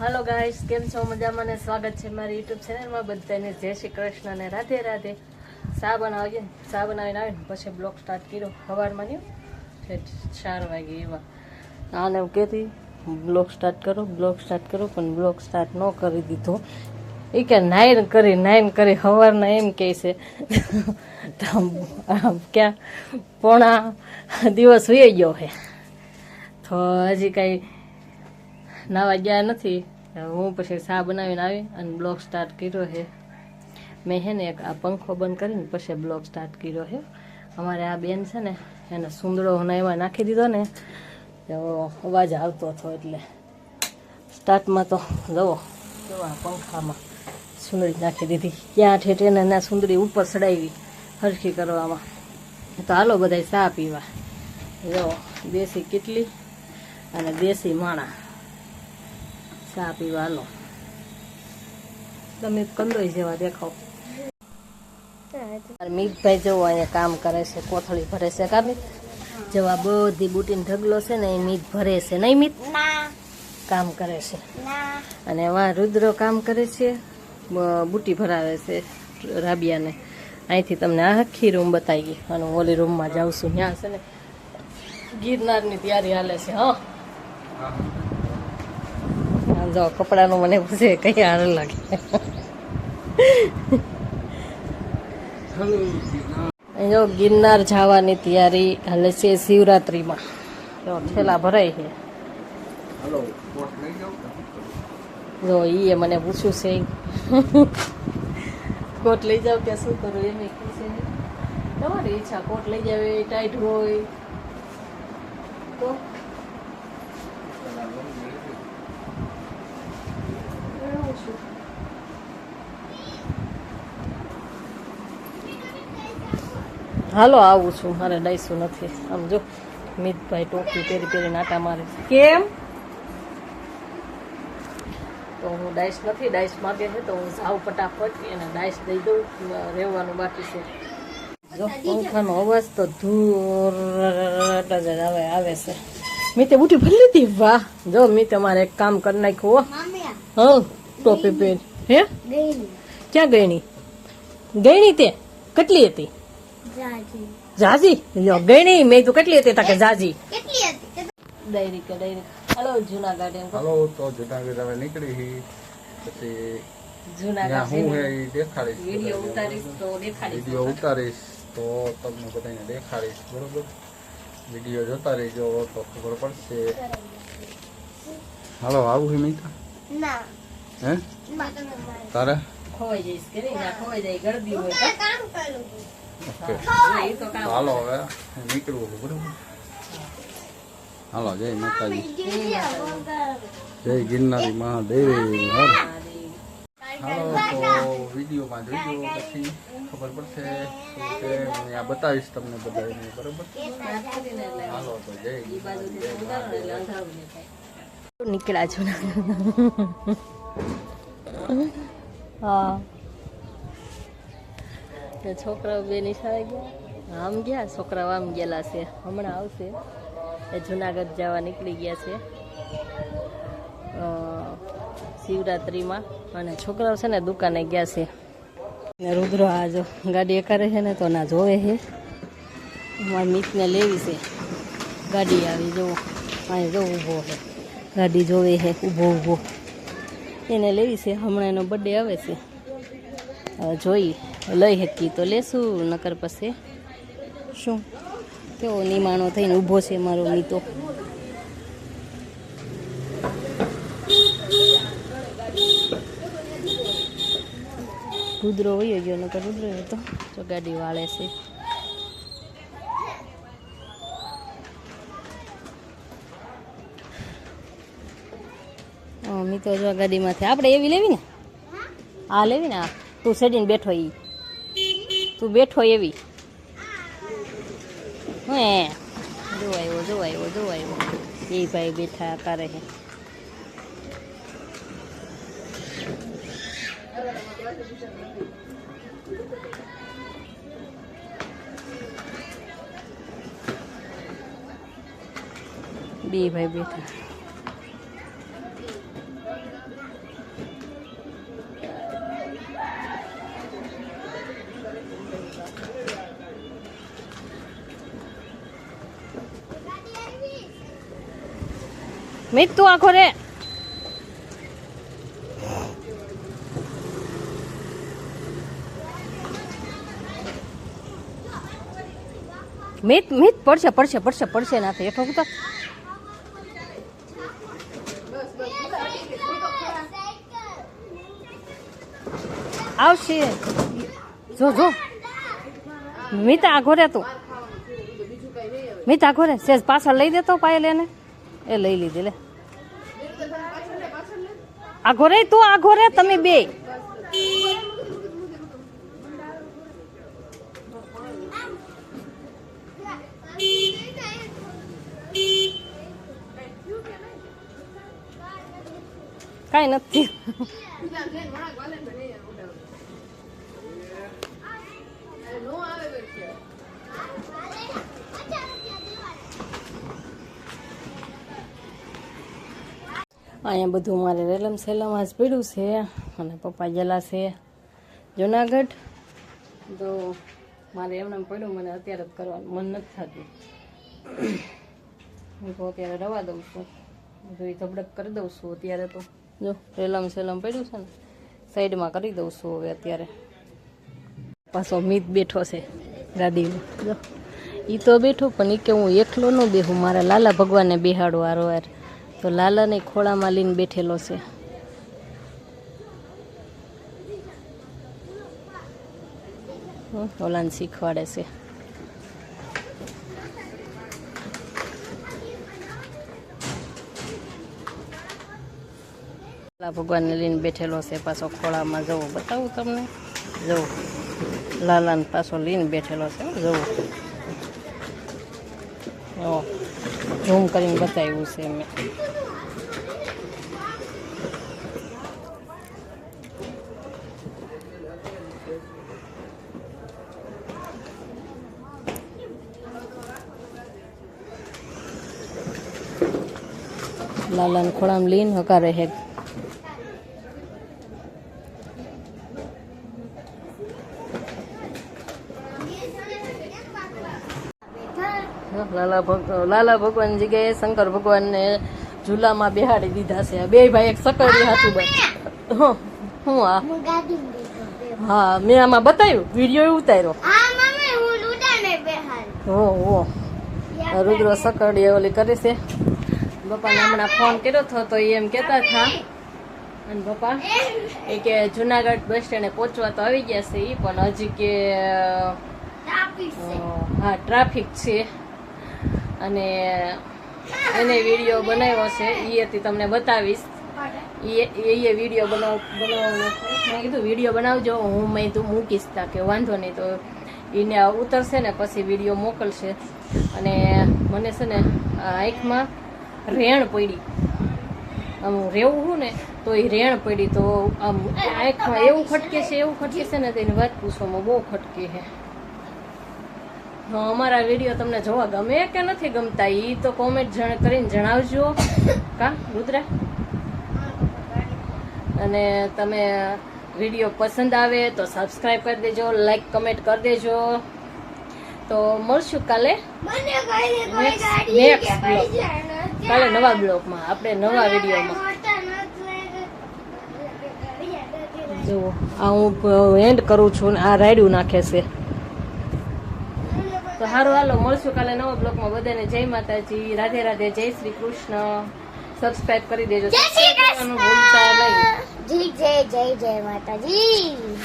હાલો guys કેમ છો? મજામાં ને સ્વાગત છે મારી યુટ્યુબ ચેનલમાં બધાને જય શ્રી કૃષ્ણ ને રાધે રાધે. ચા બનાવીએ ચા બનાવીને આવીને પછી બ્લોગ સ્ટાર્ટ કર્યો. સવારમાં નહીં ચાર વાગે એવા. આને હું કહેતી બ્લોગ સ્ટાર્ટ કરો, બ્લોગ સ્ટાર્ટ કરો, પણ બ્લોગ સ્ટાર્ટ ન કરી દીધો. એ કે નાઈન કરી નાઈન કરી. સવારના એમ કહે છે. ક્યાં? પોણા દિવસ હોઈ ગયો હે. તો હજી કાંઈ નાવા ગયા નથી. હું પછી ચા બનાવીને આવી અને બ્લોગ સ્ટાર્ટ કર્યો છે. મેં હે ને એક આ પંખો બંધ કરીને પછી બ્લોગ સ્ટાર્ટ કર્યો છે. અમારે આ બેન છે ને એને સુંદડો એમાં નાખી દીધો ને, તો અવાજ આવતો હતો એટલે સ્ટાર્ટમાં તો જવો જવા પંખામાં સુંદરી નાખી દીધી. ક્યાં ઠેઠ એને સુંદરી ઉપર ચડાવી હરખી કરવામાં. તો હાલો બધાય ચા પીવા. જો દેશી કેટલી અને દેશી માણા. ચા પીવા લો તમે કંદોઈ જેવા દેખાવ. મીતભાઈ જવો અહીંયા કામ કરે છે કોથળી ભરે છે કા મીત? જેવા બધી બુટીને ઢગલો છે ને એ મીત ભરે છે. નહીં મીત? કામ કરે છે. અને એમાં રુદ્ર કામ કરે છે બુટી ભરાવે છે રાબિયાને. અહીંથી તમને આખી રૂમ બતાવી અને હું ઓલી રૂમમાં જાઉં છું. ત્યાં છે ને ગિરનારની તૈયારી હાલે છે હા. જો કપડાનું મને પૂછે કઈ હાર લાગે. ગિરનાર જવાની તૈયારી હાલે છે શિવરાત્રીમાં. જો ઠેલા ભરાય છે. જો એ મને પૂછ્યું છે. કોટ લઈ જાવ કે શું કરું, એમ એ છે. તમારી ઈચ્છા, કોટ લઈ જાવ ટાઈટ હોય. તો હાલો આવું છું. મારે ડાઈસું નથી. આમ જો મિતભાઈ ટોપી પહેરી પહેરી આટા મારે. કેમ? તો હું ડાઈસ નથી ડાઈસ માગે છે તો હું જાઉં ફટાફટ એને ડાઈસ દઈ દઉં. રહેવાનું બાકી છે. જો પંખાનો અવાજ તો ધૂર જ આવે આવે છે. મીતે બુટી ભરી લીધી? વાહ. જો મેં તમારે એક કામ કરી નાખ્યું હો. હા ટોપી પહેર. હે? ક્યાં ગયણી ગયણી તે? કેટલી હતી? જાજી. યો ગણી. મેં તો કેટલી હતી તાકે જાજી? ડાયરી કે ડાયરી હાલો જૂનાગઢ એમ કહો. તો જૂનાગઢ હવે નીકળી હી. પછી જૂનાગઢ હું હે દેખાડીશ વીડિયો ઉતારીશ તો દેખાડીશ વિડિયો ઉતારીશ તો તમને બધાને દેખાડીશ બરોબર? વીડિયો જોતા રહેજો તો ખબર પડશે. હાલો આવું હે મીઠા હે? તારે? ખોવાઈ જઈશ કે ના ખોવાઈ જાય ગળદી હોય તો. ઓકે. હાલો હવે નીકળવું બરોબર? હાલો જય માતાજી. જય ગિરનારી મહાદેવ હર હાલો તો વિડીયોમાં જોઈજો પછી ખબર પડશે છે હું આ બતાવીશ તમને બધાને બરોબર? હાલો તો જય. નીકળ્યા છો. હા. તો છોકરાઓ બે નિશાળે ગયા. આમ ગયા, છોકરાઓ આમ ગયેલા છે. હમણાં આવશે. એ જુનાગઢ જવા નીકળી ગયા છે. શિવરાત્રિમાં. અને છોકરાઓ છે ને દુકાને ગયા છે. ને રુદ્રો આ જો ગાડી કરે છે ને તો ના જોવે છે. મારા મિતને લેવી છે. ગાડી આવી, જુઓ. અહીં જો ઊભો છે. ગાડી જોવે છે, ઊભો ઊભો. એને લેવી છે. હમણાં એનો બર્થડે આવે છે. હવે જોઈ લઈ શકીએ તો લેશું, નકર પછી શું? કેવો નિમાણો થઈને ઊભો છે મારો મીતો. રુદ્રો વયો ગયો, નકર રુદ્રો હતો તો ગાડી વાળે છે. મી તો જો ગાડીમાંથી, આપણે એવી લેવી ને? આ લેવી ને આ? તું સેડીને બેઠો ઈ. તું બેઠો એવી. હે? જો આવ્યો જો આવ્યો જો આવ્યો. એ ભાઈ બેઠા કરે છે બે ભાઈ બેઠા. મિત તું આખો રે. મિત મિત પડશે પડશે પડશે પડશે ના તો હેઠો ઉતર. આવશે. જો જો. મિત આઘો રે તું. મિત આઘો રે. સેજ પાછળ લઈ દેતો પાયલ એને. એ લઈ લીધી લે. આઘો રે તું આઘો રે તમે બે. કઈ નથી. અહીંયા બધું મારે રેલમ સેલમ જ પડ્યું છે અને પપ્પા ગયેલા છે જુનાગઢ. તો મારે એમને પડ્યું, મને અત્યારે જ કરવાનું, મન નથી થતું. હું તો અત્યારે રવા દઉં છું. બધું ધબડક કરી દઉં છું અત્યારે તો. જો, રેલમ સેલમ પડ્યું છે ને, સાઈડમાં કરી દઉં છું હવે અત્યારે. પાછો મીત બેઠો છે ગાદીમાં જો એ તો બેઠો, પણ એ કે હું એકલો ન બેહું, મારા લાલા ભગવાનને બેહાડું આરો યાર તો લાલાને ખોળામાં લઈને બેઠેલો છે. ઓલાને શીખવાડે છે. ભગવાનને લઈને બેઠેલો છે પાછો ખોળામાં. જવું, બતાવું તમને. જવું. લાલાને પાછો લઈને બેઠેલો છે. જવું. ઝૂમ કરીને બતાવ્યું છે મેં લાલાને ખોળામાં લીન હકારે હે. લાલા ભગવાન લાલા ભગવાન જગ્યાએ શંકર ભગવાનને ઝૂલામાં બેહાડી દીધા છે. બે ભાઈ એક સકડી હાથું બસ હું હું આ? હા મેં આમાં બતાવ્યું. વીડિયો ઉતાર્યો. હો હો રુદ્ર સકડી ઓલી કરે છે. બપાને હમણાં ફોન કર્યો હતો તો એમ કહેતા હતા. અને પપ્પા એ કે જુનાગઢ બસ સ્ટેન્ડે પહોંચવા તો આવી ગયા છે એ પણ હજી કે હા ટ્રાફિક છે. અને એને વીડિયો બનાવ્યો છે એ હતી તમને બતાવીશ. એ એ વીડિયો બનાવ, બનાવવાનો મેં કીધું વીડિયો બનાવજો, હું મેં તું મૂકીશ તા કે વાંધો નહીં. તો એને ઉતરશે ને પછી વીડિયો મોકલશે. અને મને છે ને આંખમાં રેણ પડી. આમ રેવું હું ને, તો એ રેણ પડી. તો આમ આંખમાં એવું ખટકે છે, એવું ખટકે છે ને તેની વાત પૂછવામાં બહુ ખટકે છે. અમારા વીડિયો તમને જોવા ગમે કે નથી ગમતા એ તો કોમેન્ટ જણ કરીને જણાવજો. કા રુદ્રા? અને તમે વીડિયો પસંદ આવે તો સબસ્ક્રાઈબ કરી દેજો લાઈક કમેન્ટ કરી દેજો. તો મળશું કાલે કાલે નવા બ્લોગમાં આપણે નવા વિડીયોમાં. જુઓ આ હું એન્ડ કરું છું ને આ રાયડું નાખે છે. તો સારું હાલો મળશું કાલે નવો બ્લોગમાં બધાને. જય માતાજી રાધે રાધે જય શ્રી કૃષ્ણ. સબસ્ક્રાઇબ કરી દેજો. જય ભૂલતા નહીં. જી જય જય જય માતાજી.